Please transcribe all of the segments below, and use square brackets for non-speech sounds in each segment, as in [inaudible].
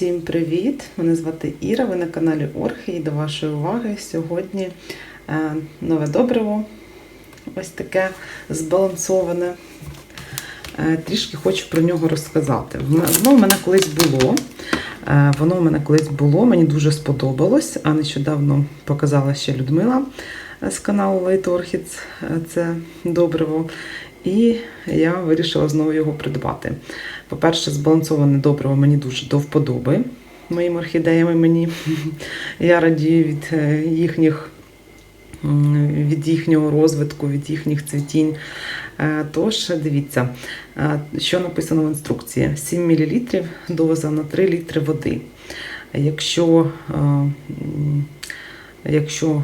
Всім привіт! Мене звати Іра, ви на каналі Орхи і до вашої уваги сьогодні е, нове добриво. Ось таке збалансоване. Е, Трішки хочу про нього розказати. Воно в мене колись було. Е, Воно в мене колись було, мені дуже сподобалось, а нещодавно показала ще Людмила з каналу Light Orchids це добриво. І я вирішила знову його придбати. По-перше, збалансоване добриво мені дуже до вподоби моїм орхідеями мені. [laughs] Я радію від е, їхніх від їхнього розвитку, від їхніх цвітінь. Е, Тож, дивіться, е, що написано в інструкції: 7 мл доза на 3 літри води. Якщо, якщо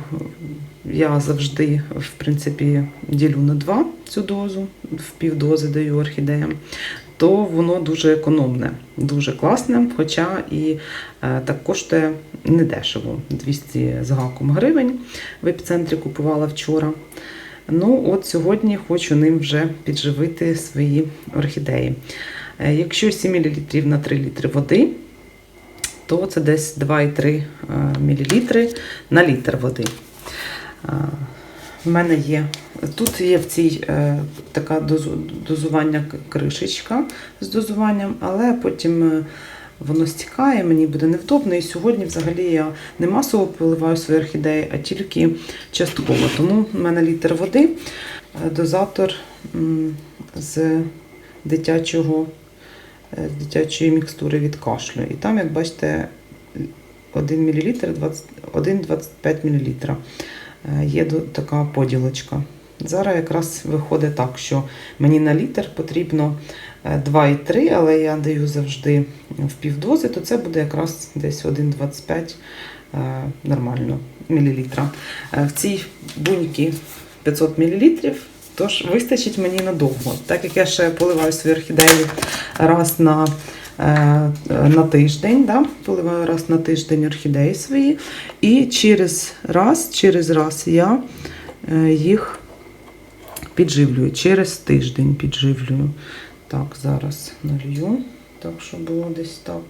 я завжди, в принципі, ділю на 2 цю дозу, в півдози даю орхідеям, то воно дуже економне, дуже класне, хоча і е, так коштує недешево. 200 з гаком гривень в епіцентрі купувала вчора. Ну, от сьогодні хочу ним вже підживити свої орхідеї. Е, Якщо 7 мл на 3 літри води, то це десь 2,3 мл на літр води. Е, В мене є. Тут є в цій е, така дозу, дозування кришечка з дозуванням, але потім е, воно стікає, мені буде невдобно. І сьогодні взагалі я не масово поливаю свої орхідеї, а тільки частково. Тому в мене літр води, е, дозатор з дитячого, е, з дитячої мікстури від кашлю. І там, як бачите, 1 мл 1,25 мл. Е, Є така поділочка. Зараз якраз виходить так, що мені на літр потрібно е, 2,3, але я даю завжди в півдози, то це буде якраз десь 1,25 е, нормально мілілітра. Е, В цій буньці 500 мл, тож вистачить мені надовго. Так як я ще поливаю свої орхідеї раз на, е, на тиждень, да? поливаю раз на тиждень орхідеї свої, і через раз, через раз я е, їх підживлюю. Через тиждень підживлюю. Так, зараз налью, так, щоб було десь так.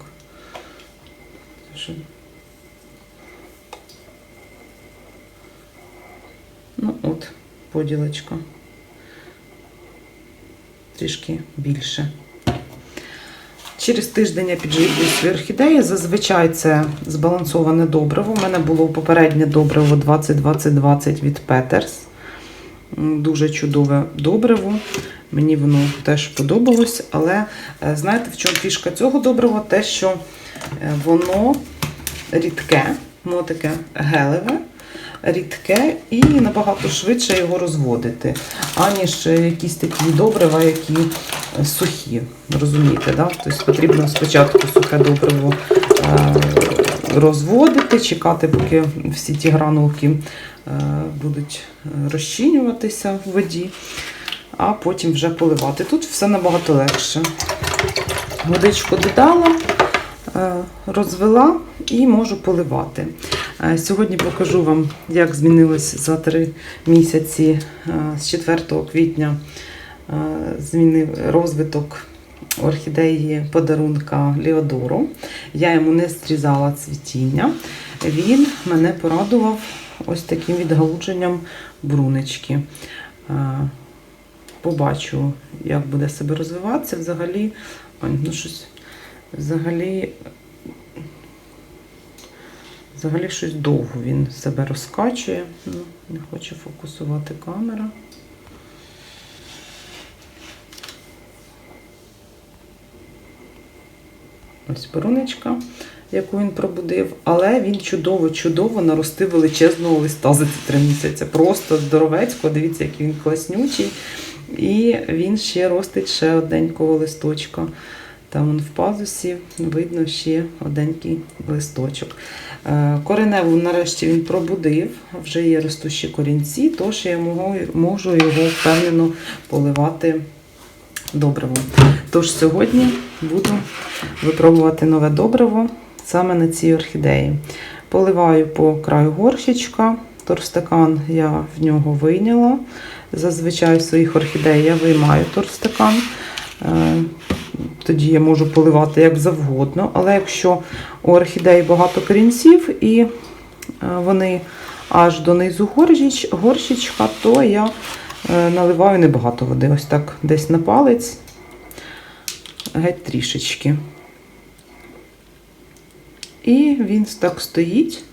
Ну, от, поділочка. Трішки більше. Через тиждень я підживлюю орхідеї. Зазвичай це збалансоване добриво. У мене було попереднє добриво 20-20-20 від Петерс. Дуже чудове добриво. Мені воно теж подобалось. Але е, знаєте, в чому фішка цього добрива? Те, що е, воно рідке, воно таке гелеве, рідке і набагато швидше його розводити, аніж якісь такі добрива, які е, сухі. Розумієте, да? Тобто потрібно спочатку сухе добриво е, розводити, чекати, поки всі ті гранулки е, будуть розчинюватися в воді, а потім вже поливати. Тут все набагато легше. Водичку додала, розвела і можу поливати. Е, Сьогодні покажу вам, як змінилось за три місяці е, з 4 квітня е, змінив розвиток орхідеї подарунка Леодору. Я йому не зрізала цвітіння. Він мене порадував ось таким відгалудженням брунечки. Побачу, як буде себе розвиватися. Взагалі, ну щось, взагалі, взагалі щось довго він себе розкачує. Ну, не хоче фокусувати камера. Ось перунечка, яку він пробудив, але він чудово-чудово наростив величезного листа за ці три місяці. Просто здоровецько, дивіться, який він класнючий. І він ще ростить ще одненького листочка. Там в пазусі видно ще одненький листочок. Е, Кореневу нарешті він пробудив, вже є ростущі корінці, тож я можу, можу його впевнено поливати добривом. Тож сьогодні буду випробувати нове добриво саме на цій орхідеї. Поливаю по краю горщичка. Торстакан я в нього вийняла. Зазвичай в своїх орхідей я виймаю торстакан. Е, тоді я можу поливати як завгодно. Але якщо у орхідеї багато корінців і е, вони аж донизу горщич, горщичка, то я е, наливаю небагато води. Ось так десь на палець, геть трішечки. І він так стоїть.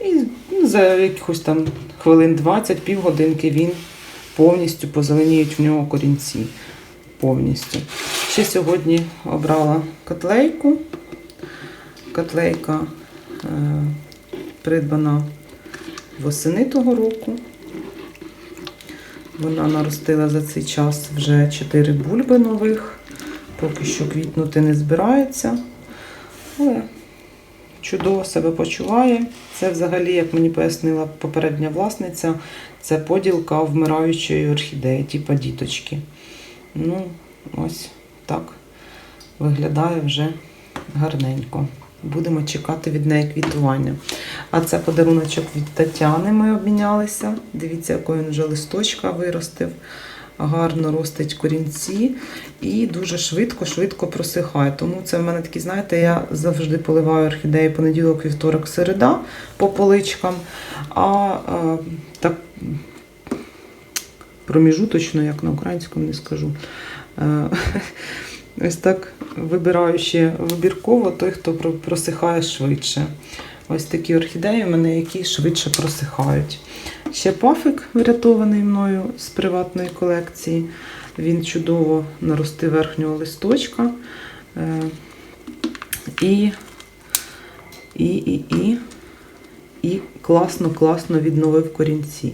І за якихось там хвилин 20, півгодинки він повністю позеленіють в нього корінці. Повністю. Ще сьогодні обрала котлейку. Котлейка е, придбана восени того року. Вона наростила за цей час вже 4 бульби нових. Поки що квітнути не збирається. Але чудово себе почуває. Це взагалі, як мені пояснила попередня власниця, це поділка вмираючої орхідеї, типа діточки. Ну, ось так виглядає вже гарненько. Будемо чекати від неї квітування. А це подаруночок від Тетяни ми обмінялися. Дивіться, якої він вже листочка виростив. Гарно ростить корінці і дуже швидко-швидко просихає. Тому це в мене такі, знаєте, я завжди поливаю орхідеї понеділок, вівторок, середа по поличкам. А е, так проміжуточно, як на українському не скажу. Е, [laughs] Ось так вибираю ще вибірково той, хто просихає швидше. Ось такі орхідеї в мене, які швидше просихають. Ще пафик врятований мною з приватної колекції. Він чудово наростив верхнього листочка. Е, І, і, і, і, і класно, класно відновив корінці.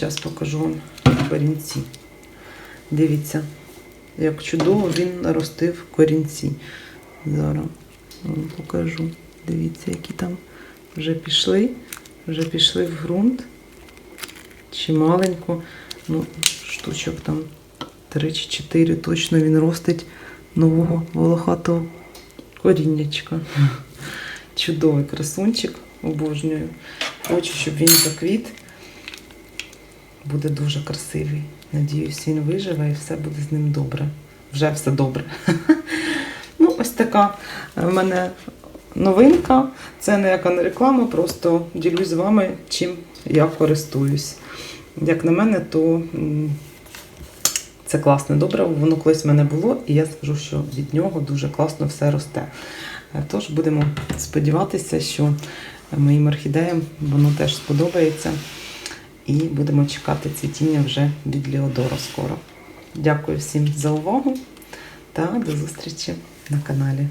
Зараз покажу вам корінці. Дивіться, як чудово він наростив корінці. Зараз вам покажу. Дивіться, які там вже пішли, вже пішли в ґрунт. Чималенько, ну, штучок там 3 чи 4 точно він ростить нового волохатого коріннячка. Чудовий красунчик, обожнюю. Хочу, щоб він заквіт. Буде дуже красивий. Надіюсь, він виживе і все буде з ним добре. Вже все добре. [laughs] Ну, ось така в мене новинка. Це ніяка не реклама, просто ділюсь з вами, чим я користуюсь. Як на мене, то це класне добре. Воно колись в мене було, і я скажу, що від нього дуже класно все росте. Е, Тож будемо сподіватися, що моїм орхідеям воно теж сподобається. І будемо чекати цвітіння вже від Леодора скоро. Дякую всім за увагу та до зустрічі на каналі.